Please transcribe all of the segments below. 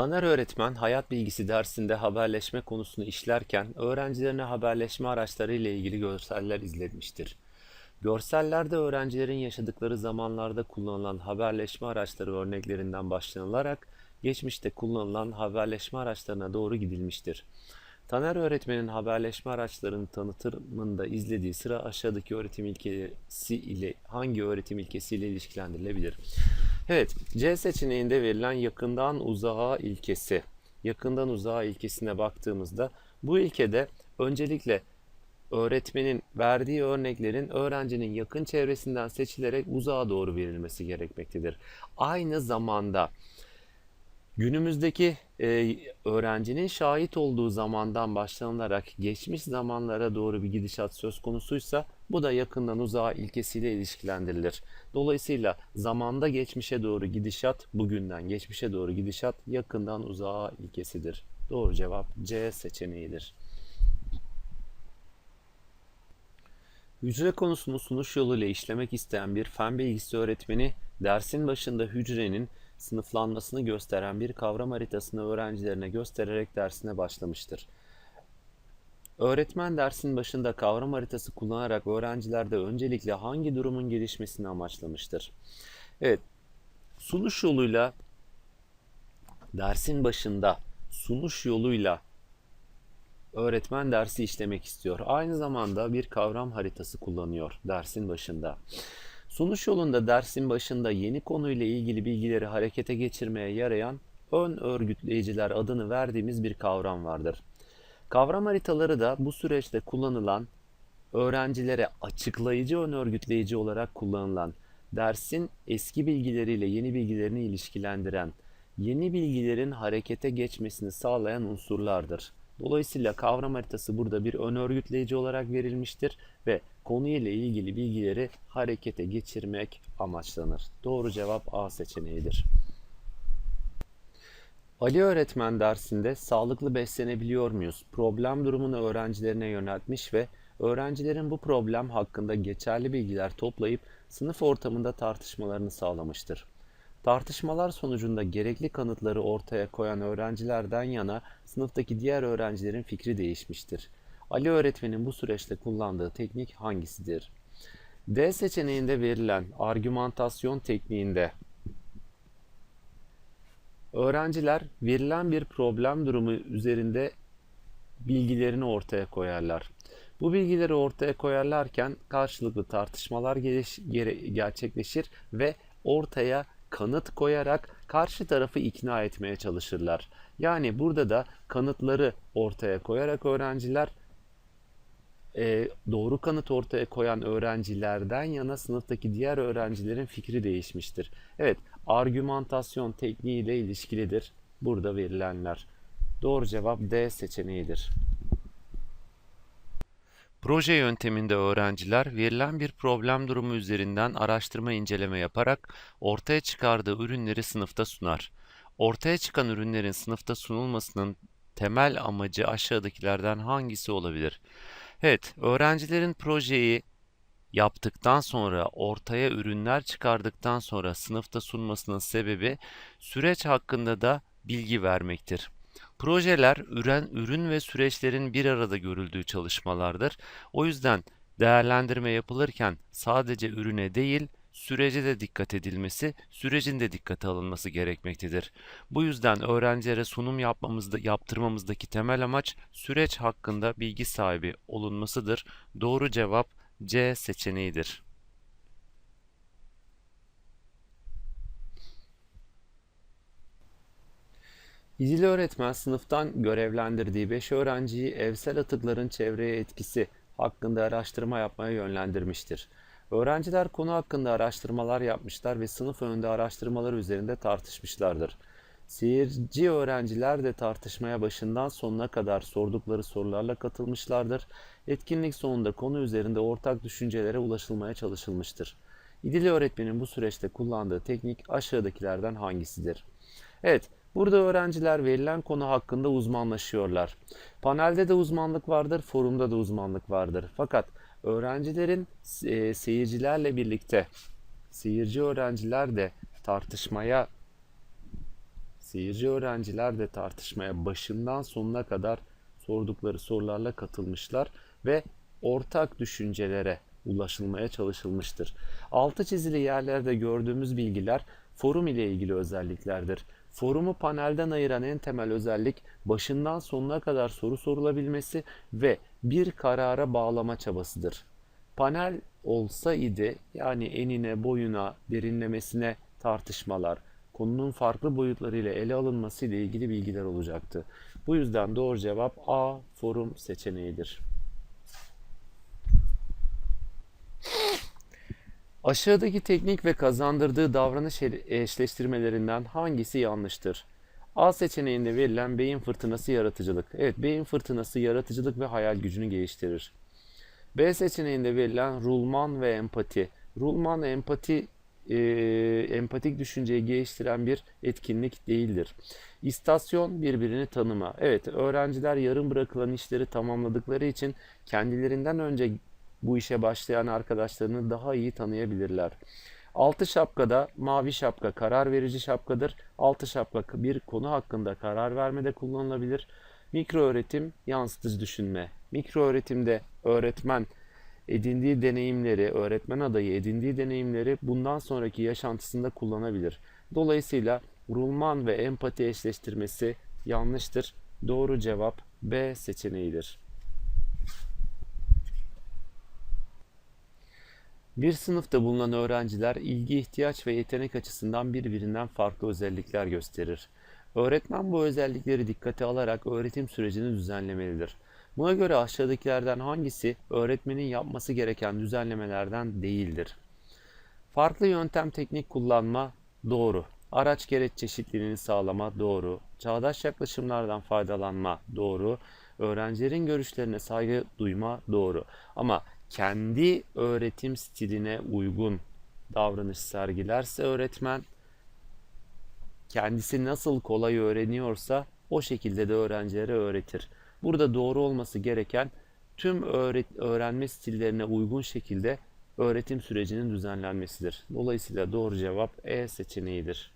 Taner öğretmen hayat bilgisi dersinde haberleşme konusunu işlerken öğrencilerine haberleşme araçları ile ilgili görseller izletmiştir. Görsellerde öğrencilerin yaşadıkları zamanlarda kullanılan haberleşme araçları örneklerinden başlanılarak geçmişte kullanılan haberleşme araçlarına doğru gidilmiştir. Taner öğretmenin haberleşme araçlarının tanıtımında izlediği sıra aşağıdaki öğretim ilkesi ile hangi öğretim ilkesiyle ilişkilendirilebilir? Evet, C seçeneğinde verilen yakından uzağa ilkesi. Yakından uzağa ilkesine baktığımızda bu ilkede öncelikle öğretmenin verdiği örneklerin öğrencinin yakın çevresinden seçilerek uzağa doğru verilmesi gerekmektedir. Aynı zamanda günümüzdeki e, öğrencinin şahit olduğu zamandan başlanılarak geçmiş zamanlara doğru bir gidişat söz konusuysa bu da yakından uzağa ilkesiyle ilişkilendirilir. Dolayısıyla zamanda geçmişe doğru gidişat, bugünden geçmişe doğru gidişat yakından uzağa ilkesidir. Doğru cevap C seçeneğidir. Hücre konusunu sunuş yoluyla işlemek isteyen bir fen bilgisi öğretmeni dersin başında hücrenin sınıflanmasını gösteren bir kavram haritasını öğrencilerine göstererek dersine başlamıştır. Öğretmen dersin başında kavram haritası kullanarak öğrencilerde öncelikle hangi durumun gelişmesini amaçlamıştır? Evet, sunuş yoluyla dersin başında sunuş yoluyla öğretmen dersi işlemek istiyor. Aynı zamanda bir kavram haritası kullanıyor dersin başında. Sunuş yolunda dersin başında yeni konuyla ilgili bilgileri harekete geçirmeye yarayan ön örgütleyiciler adını verdiğimiz bir kavram vardır. Kavram haritaları da bu süreçte kullanılan öğrencilere açıklayıcı ön örgütleyici olarak kullanılan dersin eski bilgileriyle yeni bilgilerini ilişkilendiren, yeni bilgilerin harekete geçmesini sağlayan unsurlardır. Dolayısıyla kavram haritası burada bir ön örgütleyici olarak verilmiştir ve konuyla ilgili bilgileri harekete geçirmek amaçlanır. Doğru cevap A seçeneğidir. Ali öğretmen dersinde sağlıklı beslenebiliyor muyuz? Problem durumunu öğrencilerine yöneltmiş ve öğrencilerin bu problem hakkında geçerli bilgiler toplayıp sınıf ortamında tartışmalarını sağlamıştır. Tartışmalar sonucunda gerekli kanıtları ortaya koyan öğrencilerden yana sınıftaki diğer öğrencilerin fikri değişmiştir. Ali öğretmenin bu süreçte kullandığı teknik hangisidir? D seçeneğinde verilen argümantasyon tekniğinde öğrenciler verilen bir problem durumu üzerinde bilgilerini ortaya koyarlar. Bu bilgileri ortaya koyarlarken karşılıklı tartışmalar gerçekleşir ve ortaya kanıt koyarak karşı tarafı ikna etmeye çalışırlar. Yani burada da kanıtları ortaya koyarak öğrenciler e, doğru kanıt ortaya koyan öğrencilerden yana sınıftaki diğer öğrencilerin fikri değişmiştir. Evet, argümantasyon tekniği ile ilişkilidir burada verilenler. Doğru cevap D seçeneğidir. Proje yönteminde öğrenciler verilen bir problem durumu üzerinden araştırma inceleme yaparak ortaya çıkardığı ürünleri sınıfta sunar. Ortaya çıkan ürünlerin sınıfta sunulmasının temel amacı aşağıdakilerden hangisi olabilir? Evet, öğrencilerin projeyi yaptıktan sonra, ortaya ürünler çıkardıktan sonra sınıfta sunmasının sebebi süreç hakkında da bilgi vermektir. Projeler ürün, ürün ve süreçlerin bir arada görüldüğü çalışmalardır. O yüzden değerlendirme yapılırken sadece ürüne değil, sürece de dikkat edilmesi, sürecin de dikkate alınması gerekmektedir. Bu yüzden öğrencilere sunum yapmamızda, yaptırmamızdaki temel amaç süreç hakkında bilgi sahibi olunmasıdır. Doğru cevap C seçeneğidir. İdil öğretmen sınıftan görevlendirdiği 5 öğrenciyi evsel atıkların çevreye etkisi hakkında araştırma yapmaya yönlendirmiştir. Öğrenciler konu hakkında araştırmalar yapmışlar ve sınıf önünde araştırmalar üzerinde tartışmışlardır. Seyirci öğrenciler de tartışmaya başından sonuna kadar sordukları sorularla katılmışlardır. Etkinlik sonunda konu üzerinde ortak düşüncelere ulaşılmaya çalışılmıştır. İdil öğretmenin bu süreçte kullandığı teknik aşağıdakilerden hangisidir? Evet, Burada öğrenciler verilen konu hakkında uzmanlaşıyorlar. Panelde de uzmanlık vardır, forumda da uzmanlık vardır. Fakat öğrencilerin e, seyircilerle birlikte, seyirci öğrenciler de tartışmaya Seyirci öğrenciler de tartışmaya başından sonuna kadar sordukları sorularla katılmışlar ve ortak düşüncelere ulaşılmaya çalışılmıştır. Altı çizili yerlerde gördüğümüz bilgiler forum ile ilgili özelliklerdir. Forumu panelden ayıran en temel özellik başından sonuna kadar soru sorulabilmesi ve bir karara bağlama çabasıdır. Panel olsa idi yani enine, boyuna, derinlemesine tartışmalar, konunun farklı boyutlarıyla ele alınması ile ilgili bilgiler olacaktı. Bu yüzden doğru cevap A forum seçeneğidir. Aşağıdaki teknik ve kazandırdığı davranış eşleştirmelerinden hangisi yanlıştır? A seçeneğinde verilen beyin fırtınası yaratıcılık. Evet, beyin fırtınası yaratıcılık ve hayal gücünü geliştirir. B seçeneğinde verilen rulman ve empati. Rulman empati e, empatik düşünceyi geliştiren bir etkinlik değildir. İstasyon birbirini tanıma. Evet, öğrenciler yarım bırakılan işleri tamamladıkları için kendilerinden önce bu işe başlayan arkadaşlarını daha iyi tanıyabilirler. Altı şapkada mavi şapka karar verici şapkadır. Altı şapka bir konu hakkında karar vermede kullanılabilir. Mikro öğretim yansıtıcı düşünme. Mikro öğretimde öğretmen edindiği deneyimleri, öğretmen adayı edindiği deneyimleri bundan sonraki yaşantısında kullanabilir. Dolayısıyla rulman ve empati eşleştirmesi yanlıştır. Doğru cevap B seçeneğidir. Bir sınıfta bulunan öğrenciler ilgi, ihtiyaç ve yetenek açısından birbirinden farklı özellikler gösterir. Öğretmen bu özellikleri dikkate alarak öğretim sürecini düzenlemelidir. Buna göre aşağıdakilerden hangisi öğretmenin yapması gereken düzenlemelerden değildir? Farklı yöntem teknik kullanma doğru. Araç gereç çeşitliliğini sağlama doğru. Çağdaş yaklaşımlardan faydalanma doğru. Öğrencilerin görüşlerine saygı duyma doğru. Ama kendi öğretim stiline uygun davranış sergilerse öğretmen kendisi nasıl kolay öğreniyorsa o şekilde de öğrencilere öğretir. Burada doğru olması gereken tüm öğrenme stillerine uygun şekilde öğretim sürecinin düzenlenmesidir. Dolayısıyla doğru cevap E seçeneğidir.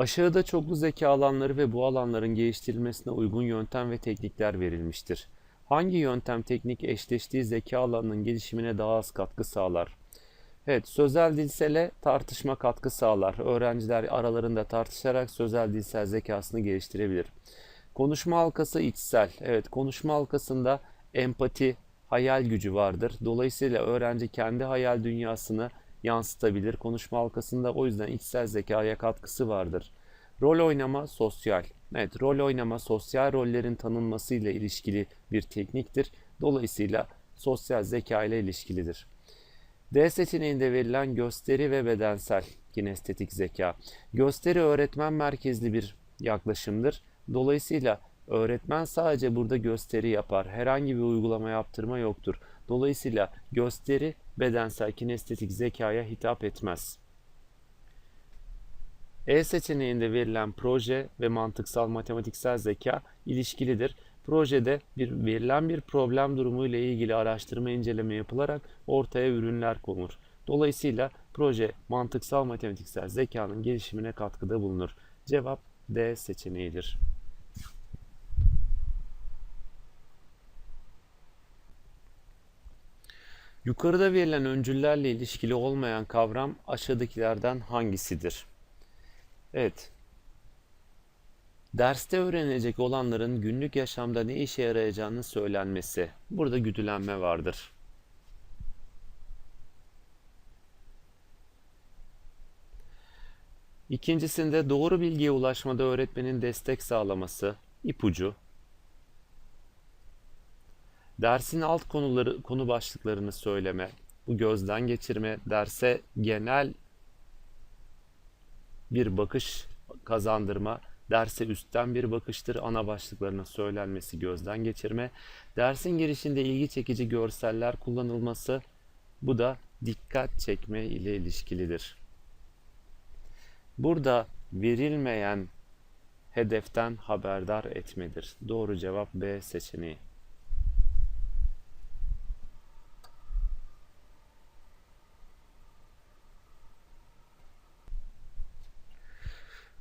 Aşağıda çoklu zeka alanları ve bu alanların geliştirilmesine uygun yöntem ve teknikler verilmiştir. Hangi yöntem teknik eşleştiği zeka alanının gelişimine daha az katkı sağlar? Evet, sözel dilsele tartışma katkı sağlar. Öğrenciler aralarında tartışarak sözel dilsel zekasını geliştirebilir. Konuşma halkası içsel. Evet, konuşma halkasında empati, hayal gücü vardır. Dolayısıyla öğrenci kendi hayal dünyasını yansıtabilir. Konuşma halkasında o yüzden içsel zekaya katkısı vardır. Rol oynama sosyal. Evet, rol oynama sosyal rollerin tanınması ile ilişkili bir tekniktir. Dolayısıyla sosyal zeka ile ilişkilidir. D seçeneğinde verilen gösteri ve bedensel kinestetik zeka. Gösteri öğretmen merkezli bir yaklaşımdır. Dolayısıyla öğretmen sadece burada gösteri yapar. Herhangi bir uygulama yaptırma yoktur. Dolayısıyla gösteri bedensel kinestetik zekaya hitap etmez. E seçeneğinde verilen proje ve mantıksal matematiksel zeka ilişkilidir. Projede bir verilen bir problem durumu ile ilgili araştırma inceleme yapılarak ortaya ürünler konur. Dolayısıyla proje mantıksal matematiksel zekanın gelişimine katkıda bulunur. Cevap D seçeneğidir. Yukarıda verilen öncüllerle ilişkili olmayan kavram aşağıdakilerden hangisidir? Evet. Derste öğrenilecek olanların günlük yaşamda ne işe yarayacağını söylenmesi. Burada güdülenme vardır. İkincisinde doğru bilgiye ulaşmada öğretmenin destek sağlaması, ipucu, Dersin alt konuları, konu başlıklarını söyleme, bu gözden geçirme, derse genel bir bakış kazandırma, derse üstten bir bakıştır, ana başlıklarının söylenmesi, gözden geçirme, dersin girişinde ilgi çekici görseller kullanılması, bu da dikkat çekme ile ilişkilidir. Burada verilmeyen hedeften haberdar etmedir. Doğru cevap B seçeneği.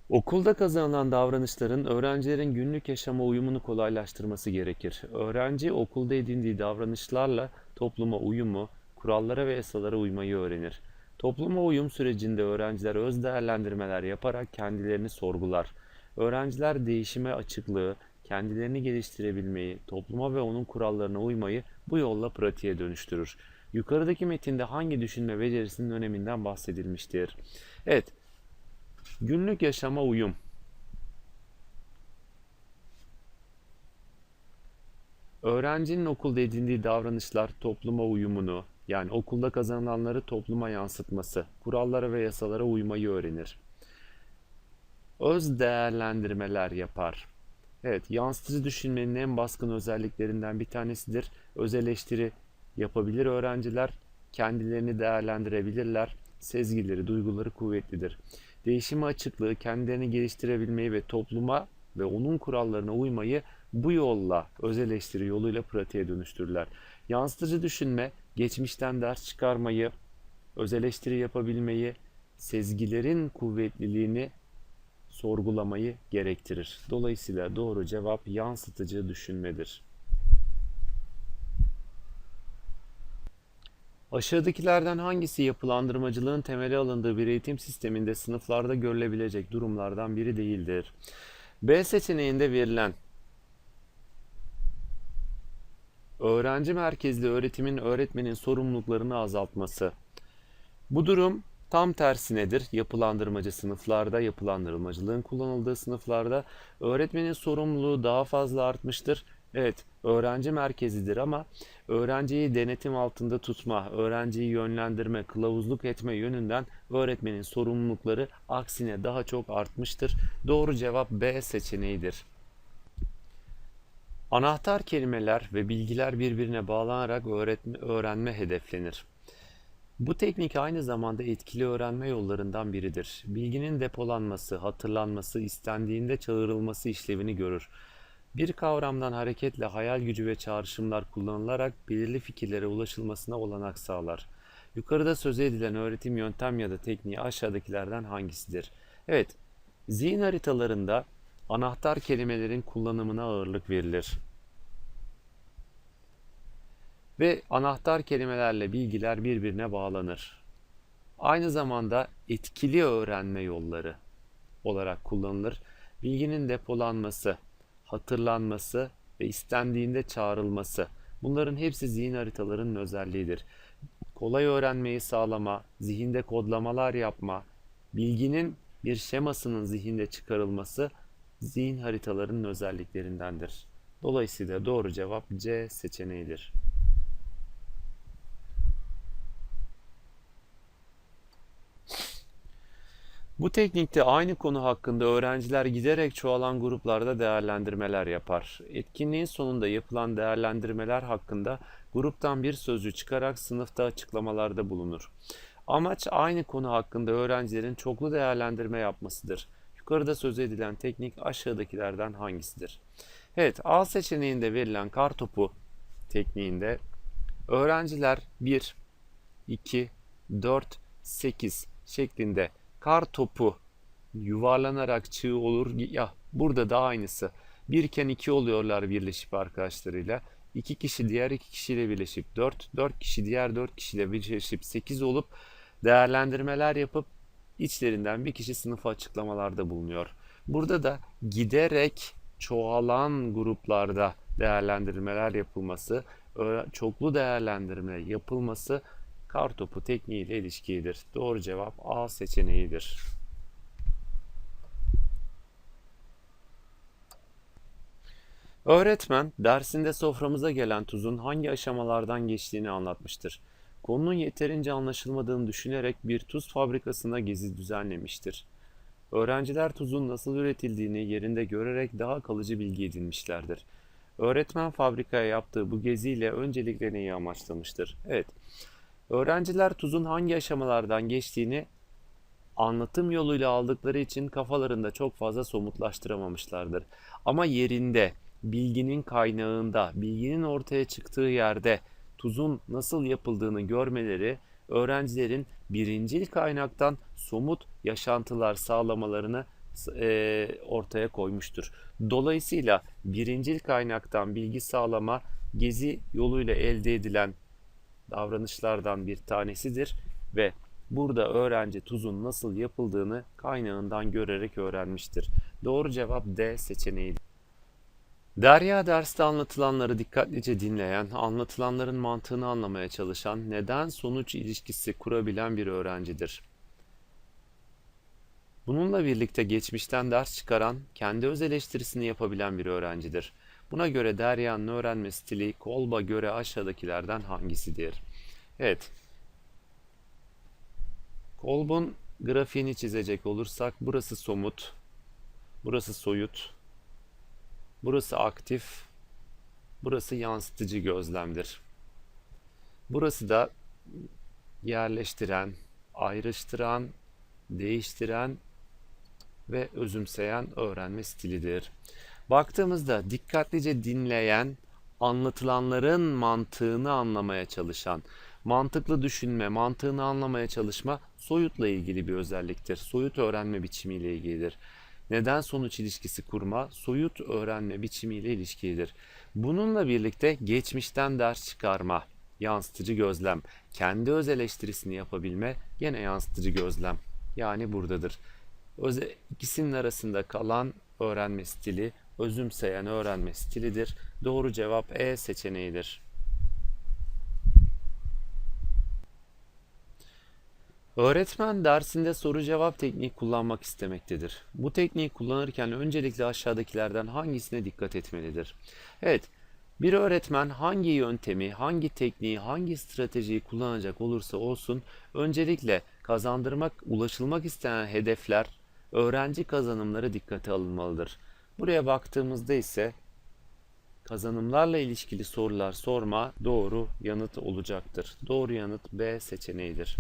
Okulda kazanılan davranışların öğrencilerin günlük yaşama uyumunu kolaylaştırması gerekir. Öğrenci okulda edindiği davranışlarla topluma uyumu, kurallara ve yasalara uymayı öğrenir. Topluma uyum sürecinde öğrenciler öz değerlendirmeler yaparak kendilerini sorgular. Öğrenciler değişime açıklığı, kendilerini geliştirebilmeyi, topluma ve onun kurallarına uymayı bu yolla pratiğe dönüştürür. Yukarıdaki metinde hangi düşünme becerisinin öneminden bahsedilmiştir? Evet, günlük yaşama uyum. Öğrencinin okulda edindiği davranışlar topluma uyumunu, yani okulda kazanılanları topluma yansıtması, kurallara ve yasalara uymayı öğrenir. Öz değerlendirmeler yapar. Evet, yansıtıcı düşünmenin en baskın özelliklerinden bir tanesidir. Öz eleştiri yapabilir öğrenciler, kendilerini değerlendirebilirler, sezgileri, duyguları kuvvetlidir. Değişime açıklığı, kendilerini geliştirebilmeyi ve topluma ve onun kurallarına uymayı bu yolla, öz eleştiri yoluyla pratiğe dönüştürürler. Yansıtıcı düşünme, geçmişten ders çıkarmayı, öz eleştiri yapabilmeyi, sezgilerin kuvvetliliğini sorgulamayı gerektirir. Dolayısıyla doğru cevap yansıtıcı düşünmedir. Aşağıdakilerden hangisi yapılandırmacılığın temeli alındığı bir eğitim sisteminde sınıflarda görülebilecek durumlardan biri değildir? B seçeneğinde verilen öğrenci merkezli öğretimin öğretmenin sorumluluklarını azaltması. Bu durum tam tersinedir. Yapılandırmacı sınıflarda, yapılandırmacılığın kullanıldığı sınıflarda öğretmenin sorumluluğu daha fazla artmıştır. Evet, öğrenci merkezidir ama öğrenciyi denetim altında tutma, öğrenciyi yönlendirme, kılavuzluk etme yönünden öğretmenin sorumlulukları aksine daha çok artmıştır. Doğru cevap B seçeneğidir. Anahtar kelimeler ve bilgiler birbirine bağlanarak öğretme, öğrenme hedeflenir. Bu teknik aynı zamanda etkili öğrenme yollarından biridir. Bilginin depolanması, hatırlanması, istendiğinde çağrılması işlevini görür. Bir kavramdan hareketle hayal gücü ve çağrışımlar kullanılarak belirli fikirlere ulaşılmasına olanak sağlar. Yukarıda söz edilen öğretim yöntem ya da tekniği aşağıdakilerden hangisidir? Evet, zihin haritalarında anahtar kelimelerin kullanımına ağırlık verilir. Ve anahtar kelimelerle bilgiler birbirine bağlanır. Aynı zamanda etkili öğrenme yolları olarak kullanılır. Bilginin depolanması, hatırlanması ve istendiğinde çağrılması. Bunların hepsi zihin haritalarının özelliğidir. Kolay öğrenmeyi sağlama, zihinde kodlamalar yapma, bilginin bir şemasının zihinde çıkarılması zihin haritalarının özelliklerindendir. Dolayısıyla doğru cevap C seçeneğidir. Bu teknikte aynı konu hakkında öğrenciler giderek çoğalan gruplarda değerlendirmeler yapar. Etkinliğin sonunda yapılan değerlendirmeler hakkında gruptan bir sözcü çıkarak sınıfta açıklamalarda bulunur. Amaç aynı konu hakkında öğrencilerin çoklu değerlendirme yapmasıdır. Yukarıda söz edilen teknik aşağıdakilerden hangisidir? Evet, A seçeneğinde verilen kar topu tekniğinde öğrenciler 1, 2, 4, 8 şeklinde kar topu yuvarlanarak çığ olur. Ya burada da aynısı. Birken iki oluyorlar birleşip arkadaşlarıyla. İki kişi diğer iki kişiyle birleşip dört, dört kişi diğer dört kişiyle birleşip sekiz olup değerlendirmeler yapıp içlerinden bir kişi sınıfa açıklamalarda bulunuyor. Burada da giderek çoğalan gruplarda değerlendirmeler yapılması, çoklu değerlendirme yapılması kartopu tekniği ile ilişkilidir. Doğru cevap A seçeneğidir. Öğretmen dersinde soframıza gelen tuzun hangi aşamalardan geçtiğini anlatmıştır. Konunun yeterince anlaşılmadığını düşünerek bir tuz fabrikasına gezi düzenlemiştir. Öğrenciler tuzun nasıl üretildiğini yerinde görerek daha kalıcı bilgi edinmişlerdir. Öğretmen fabrikaya yaptığı bu geziyle öncelikle neyi amaçlamıştır? Evet, öğrenciler tuzun hangi aşamalardan geçtiğini anlatım yoluyla aldıkları için kafalarında çok fazla somutlaştıramamışlardır. Ama yerinde, bilginin kaynağında, bilginin ortaya çıktığı yerde tuzun nasıl yapıldığını görmeleri öğrencilerin birincil kaynaktan somut yaşantılar sağlamalarını e, ortaya koymuştur. Dolayısıyla birincil kaynaktan bilgi sağlama gezi yoluyla elde edilen davranışlardan bir tanesidir ve burada öğrenci tuzun nasıl yapıldığını kaynağından görerek öğrenmiştir. Doğru cevap D seçeneği. Derya derste anlatılanları dikkatlice dinleyen, anlatılanların mantığını anlamaya çalışan, neden-sonuç ilişkisi kurabilen bir öğrencidir. Bununla birlikte geçmişten ders çıkaran, kendi öz eleştirisini yapabilen bir öğrencidir. Buna göre Derya'nın öğrenme stili Kolb'a göre aşağıdakilerden hangisidir? Evet. Kolb'un grafiğini çizecek olursak burası somut, burası soyut, burası aktif, burası yansıtıcı gözlemdir. Burası da yerleştiren, ayrıştıran, değiştiren ve özümseyen öğrenme stilidir. Baktığımızda dikkatlice dinleyen, anlatılanların mantığını anlamaya çalışan, mantıklı düşünme, mantığını anlamaya çalışma soyutla ilgili bir özelliktir. Soyut öğrenme biçimiyle ilgilidir. Neden sonuç ilişkisi kurma soyut öğrenme biçimiyle ilişkilidir. Bununla birlikte geçmişten ders çıkarma, yansıtıcı gözlem, kendi öz eleştirisini yapabilme gene yansıtıcı gözlem. Yani buradadır. Öze, ikisinin arasında kalan öğrenme stili özümseyen öğrenme stilidir. Doğru cevap E seçeneğidir. Öğretmen dersinde soru cevap tekniği kullanmak istemektedir. Bu tekniği kullanırken öncelikle aşağıdakilerden hangisine dikkat etmelidir? Evet, bir öğretmen hangi yöntemi, hangi tekniği, hangi stratejiyi kullanacak olursa olsun öncelikle kazandırmak, ulaşılmak istenen hedefler, öğrenci kazanımları dikkate alınmalıdır. Buraya baktığımızda ise kazanımlarla ilişkili sorular sorma doğru yanıt olacaktır. Doğru yanıt B seçeneğidir.